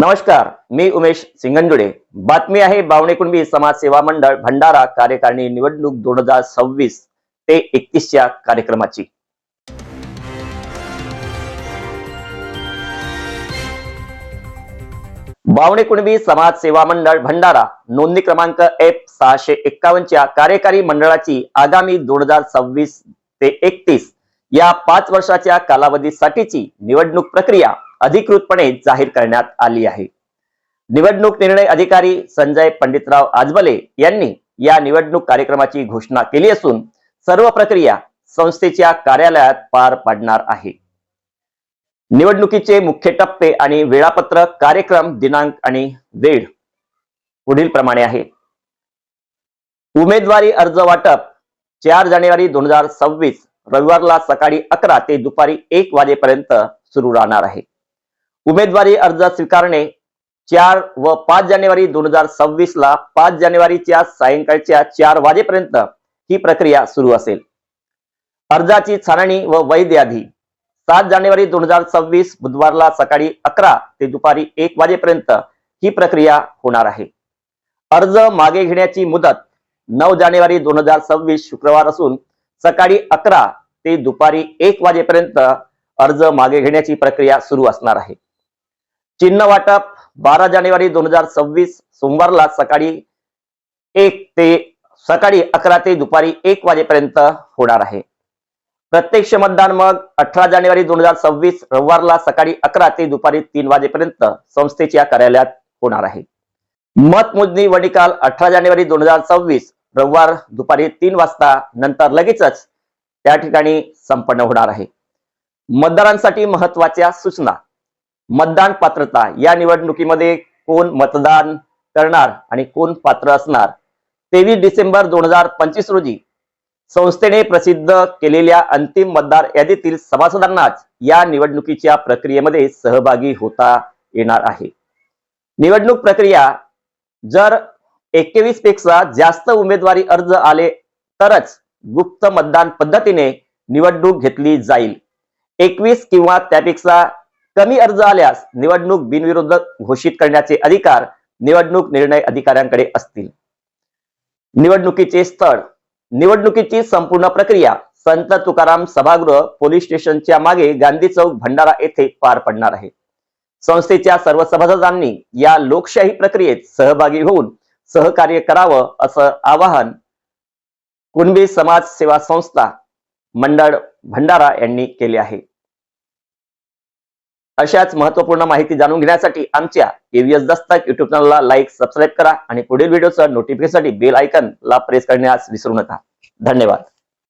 नमस्कार मी उमेश सिंगंजुडे बातमी आहे बावणे कुणबी समाज सेवा मंडळ भंडारा कार्यकारिणी निवडणूक दोन हजार सव्वीस ते एकतीसच्या कार्यक्रमाची. बावणे कुणबी समाज सेवा मंडळ भंडारा नोंदणी क्रमांक एफ सहाशे एक्कावन्नच्या कार्यकारी मंडळाची आगामी दोन हजार सव्वीस ते एकतीस या पाच वर्षाच्या कालावधीसाठीची निवडणूक प्रक्रिया अधिकृतपणे जाहीर करण्यात आली आहे. निवडणूक निर्णय अधिकारी संजय पंडितराव आजबले यांनी या निवडणूक कार्यक्रमाची घोषणा केली असून सर्व प्रक्रिया संस्थेच्या कार्यालयात पार पाडणार आहे. निवडणुकीचे मुख्य टप्पे आणि वेळापत्रक कार्यक्रम दिनांक आणि वेळ पुढील प्रमाणे आहे. उमेदवारी अर्ज वाटप चार जानेवारी दोन हजार सव्वीस रविवारला सकाळी अकरा ते दुपारी एक वाजेपर्यंत सुरू राहणार आहे. उमेदवारी अर्ज स्वीकारणे चार व पाच जानेवारी दोन हजार सव्वीस ला पाच जानेवारीच्या सायंकाळच्या चार वाजेपर्यंत ही प्रक्रिया सुरू असेल. अर्जाची छाननी व वैध यादी सात जानेवारी दोन हजार सव्वीस बुधवारला सकाळी अकरा ते दुपारी एक वाजेपर्यंत ही प्रक्रिया होणार आहे. अर्ज मागे घेण्याची मुदत नऊ जानेवारी दोन हजार सव्वीस शुक्रवार असून सकाळी अकरा ते दुपारी एक वाजेपर्यंत अर्ज मागे घेण्याची प्रक्रिया सुरू असणार आहे. चिन्ह वाटप बारा जानेवारी दोन हजार सव्वीस सोमवारला सकाळी एक ते सकाळी अकरा ते दुपारी एक वाजेपर्यंत होणार आहे. प्रत्यक्ष मतदान मग अठरा जानेवारी दोन हजार सव्वीस रविवारला सकाळी अकरा ते दुपारी तीन वाजेपर्यंत संस्थेच्या कार्यालयात होणार आहे. मतमोजणी व निकाल अठरा जानेवारी दोन हजार सव्वीस रविवार दुपारी तीन वाजता नंतर लगेचच त्या ठिकाणी संपन्न होणार आहे. मतदारांसाठी महत्त्वाच्या सूचना. मतदान पात्रता या निवडणुकीमध्ये कोण मतदान करणार आणि कोण पात्र असणार? तेवीस डिसेंबर दोन हजार पंचवीस रोजी संस्थेने प्रसिद्ध केलेल्या अंतिम मतदार यादीतील सभासदांनाच या निवडणुकीच्या प्रक्रियेमध्ये सहभागी होता येणार आहे. निवडणूक प्रक्रिया जर एकवीसपेक्षा जास्त उमेदवारी अर्ज आले तरच गुप्त मतदान पद्धतीने निवडणूक घेतली जाईल. एकवीस किंवा त्यापेक्षा कमी अर्ज आल्यास निवडणूक बिनविरोध घोषित करण्याचे अधिकार निवडणूक निर्णय अधिकाऱ्यांकडे असतील. निवडणुकीचे स्थळ. निवडणुकीची संपूर्ण प्रक्रिया संत तुकाराम सभागृह पोलीस स्टेशनच्या मागे गांधी चौक भंडारा येथे पार पडणार आहे. संस्थेच्या सर्व सभासदांनी या लोकशाही प्रक्रियेत सहभागी होऊन सहकार्य करावं असं आवाहन कुणबी समाज सेवा संस्था मंडळ भंडारा यांनी केले आहे. अशाच महत्त्वपूर्ण माहिती जाणून घेण्यासाठी आमच्या एव्हीएस दस्तक युट्यूब चॅनलला लाईक सबस्क्राईब करा आणि पुढील व्हिडिओचं नोटिफिकेशनसाठी बेल आयकन ला प्रेस करण्यास विसरू नका. धन्यवाद.